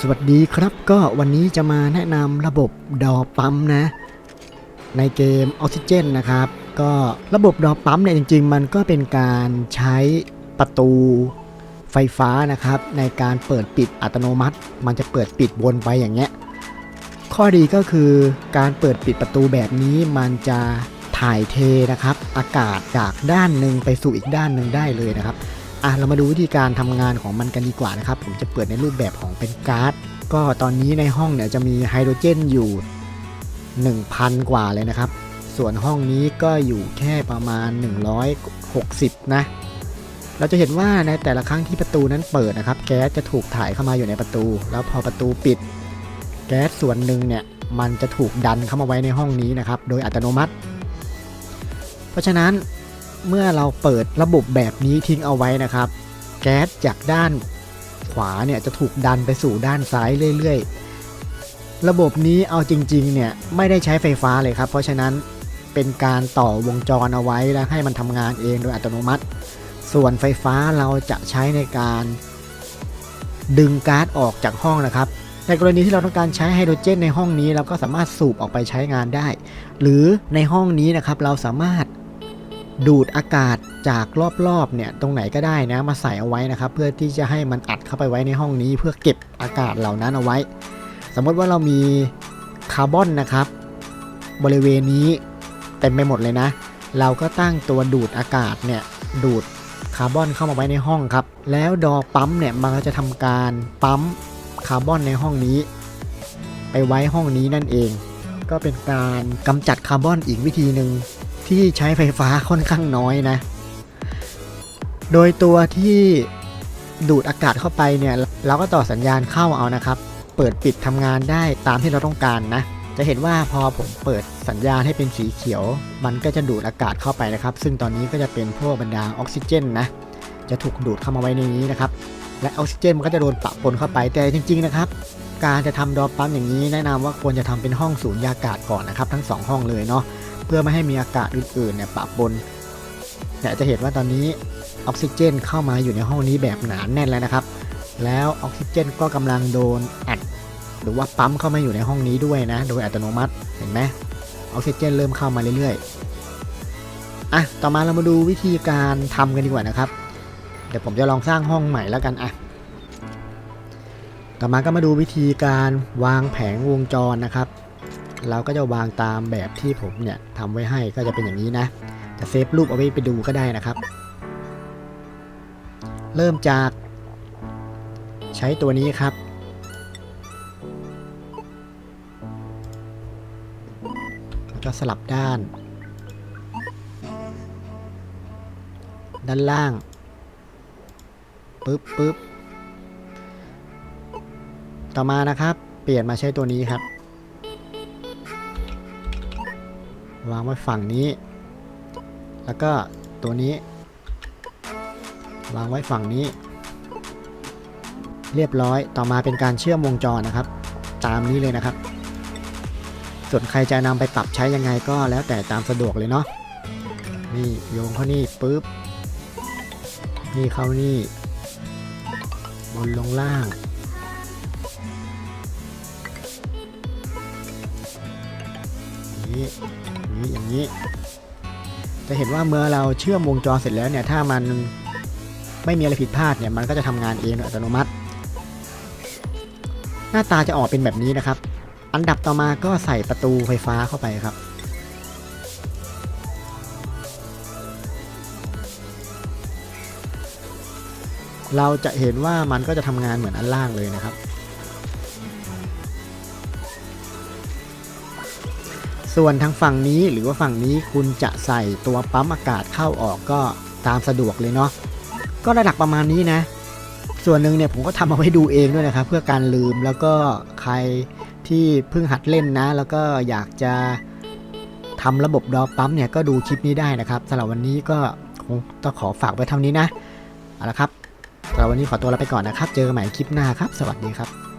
สวัสดีครับก็วันนี้จะมาแนะนำระบบดอปั๊มนะ ในเกมออกซิเจนนะครับ ก็ระบบดอปั๊มเนี่ยจริง ๆ มันก็เป็นการใช้ประตูไฟฟ้านะครับ ในการเปิดปิดอัตโนมัติ มันจะเปิดปิดวนไปอย่างเงี้ยข้อดีก็คือการเปิดปิดประตูแบบนี้มันจะถ่ายเทนะครับ อากาศจากด้านหนึ่งไปสู่อีกด้านหนึ่งได้เลยนะครับ อะเรามาดูวิธีการทำงานของมันกันดีกว่านะครับ ผมจะเปิดในรูปแบบของเป็นการ์ด ก็ตอนนี้ในห้องเนี่ยจะมีไฮโดรเจนอยู่ 1,000 กว่าเลยนะครับ ส่วนห้องนี้ก็อยู่แค่ประมาณ 160 นะ เราจะเห็นว่าในแต่ละครั้งที่ประตูนั้นเปิดนะครับ แก๊สจะถูกถ่ายเข้ามาอยู่ในประตู แล้วพอประตูปิด แก๊สส่วนหนึ่งเนี่ยมันจะถูกดันเข้ามาไว้ในห้องนี้นะครับ โดยอัตโนมัติ เพราะฉะนั้น เมื่อเราเปิดระบบแบบนี้ทิ้งเอาไว้นะครับ แก๊สจากด้านขวาเนี่ยจะถูกดันไปสู่ด้านซ้ายเรื่อยๆ ระบบนี้เอาจริงๆเนี่ยไม่ได้ใช้ไฟฟ้าเลยครับ เพราะฉะนั้นเป็นการต่อวงจรเอาไว้แล้วให้มันทำงานเองโดยอัตโนมัติ ส่วนไฟฟ้าเราจะใช้ในการดึงก๊าซออกจากห้องนะครับในกรณีที่เราต้องการใช้ไฮโดรเจนในห้องนี้เราก็สามารถสูบออกไปใช้งานได้ หรือในห้องนี้นะครับเราสามารถ ดูดอากาศจากรอบๆเนี่ยตรงไหนก็ได้นะมาใส่เอาไว้นะครับ เพื่อที่จะให้มันอัดเข้าไปไว้ในห้องนี้ เพื่อเก็บอากาศเหล่านั้นเอาไว้ สมมติว่าเรามีคาร์บอนนะครับ บริเวณนี้เต็มไปหมดเลยนะ เราก็ตั้งตัวดูดอากาศเนี่ยดูดคาร์บอนเข้ามาไว้ในห้องครับ แล้วดอปั๊มเนี่ยมันก็จะทำการปั๊มคาร์บอนในห้องนี้ ไปไว้ห้องนี้นั่นเอง ก็เป็นการกำจัดคาร์บอนอีกวิธีหนึ่ง ที่ใช้ไฟฟ้าค่อนข้างน้อยนะ โดยตัวที่ดูดอากาศเข้าไปเนี่ย เราก็ต่อสัญญาณเข้าเอานะครับ เปิดปิดทำงานได้ตามที่เราต้องการนะ จะเห็นว่าพอผมเปิดสัญญาณให้เป็นสีเขียว มันก็จะดูดอากาศเข้าไปนะครับ ซึ่งตอนนี้ก็จะเป็นพวกบรรดาออกซิเจนนะ จะถูกดูดเข้ามาไว้ในนี้นะครับ และออกซิเจนมันก็จะโดนปะปนเข้าไป แต่จริง ๆ นะครับ การจะทำดอปปั๊มอย่างนี้แนะนำว่าควรจะทำเป็นห้องสูญญากาศก่อนนะครับ ทั้งสองห้องเลยเนาะ เพื่อไม่ให้มีอากาศอื่นๆเนี่ยปะปนเนี่ยจะเห็นว่าตอนนี้ออกซิเจนเข้ามาอยู่ในห้องนี้แบบหนานแน่นแล้วนะครับ แล้วออกซิเจนก็กำลังโดนอัด หรือว่าปั๊มเข้ามาอยู่ในห้องนี้ด้วยนะ โดยอัตโนมัติเห็นไหมออกซิเจนเริ่มเข้ามาเรื่อยๆอะต่อมาเรามาดูวิธีการทำกันดีกว่านะครับ เดี๋ยวผมจะลองสร้างห้องใหม่แล้วกันอะต่อมาก็มาดูวิธีการวางแผงวงจรนะครับ เราก็จะวางตามแบบที่ผมเนี่ยทำไว้ให้ก็จะเป็นอย่างนี้นะ จะเซฟรูปเอาไว้ไปดูก็ได้นะครับ เริ่มจากใช้ตัวนี้ครับ แล้วก็สลับด้าน ด้านล่างปึ๊บปึ๊บต่อมานะครับ เปลี่ยนมาใช้ตัวนี้ครับ วางไว้ฝั่งนี้ แล้วก็ตัวนี้ วางไว้ฝั่งนี้ เรียบร้อยต่อมาเป็นการเชื่อมวงจรนะครับ ตามนี้เลยนะครับ ส่วนใครจะนำไปปรับใช้ยังไงก็แล้วแต่ตามสะดวกเลยเนาะนี่โยงเข้านี่ปุ๊บนี่เข้านี่บนลงล่าง นี่ นี้ จะเห็นว่าเมื่อเราเชื่อมวงจรเสร็จแล้วเนี่ยถ้ามันไม่มีอะไรผิดพลาดเนี่ยมันก็จะทำงานเองอัตโนมัติ หน้าตาจะออกเป็นแบบนี้นะครับ อันดับต่อมาก็ใส่ประตูไฟฟ้าเข้าไปครับเราจะเห็นว่ามันก็จะทำงานเหมือนอันล่างเลยนะครับ ส่วนทางฝั่งนี้หรือว่าฝั่งนี้คุณจะใส่ตัวปั๊มอากาศเข้าออกก็ตามสะดวกเลยเนาะก็ระดับประมาณนี้นะ ส่วนหนึ่งเนี่ยผมก็ทำเอาไว้ดูเองด้วยนะครับ เพื่อการลืมแล้วก็ใครที่เพิ่งหัดเล่นนะ แล้วก็อยากจะทำระบบดอปั๊มเนี่ยก็ดูคลิปนี้ได้นะครับสำหรับวันนี้ก็คงต้องขอฝากไว้เท่านี้นะเอาละครับสำหรับวันนี้ขอตัวลาไปก่อนนะครับ เจอกันใหม่คลิปหน้าครับ สวัสดีครับ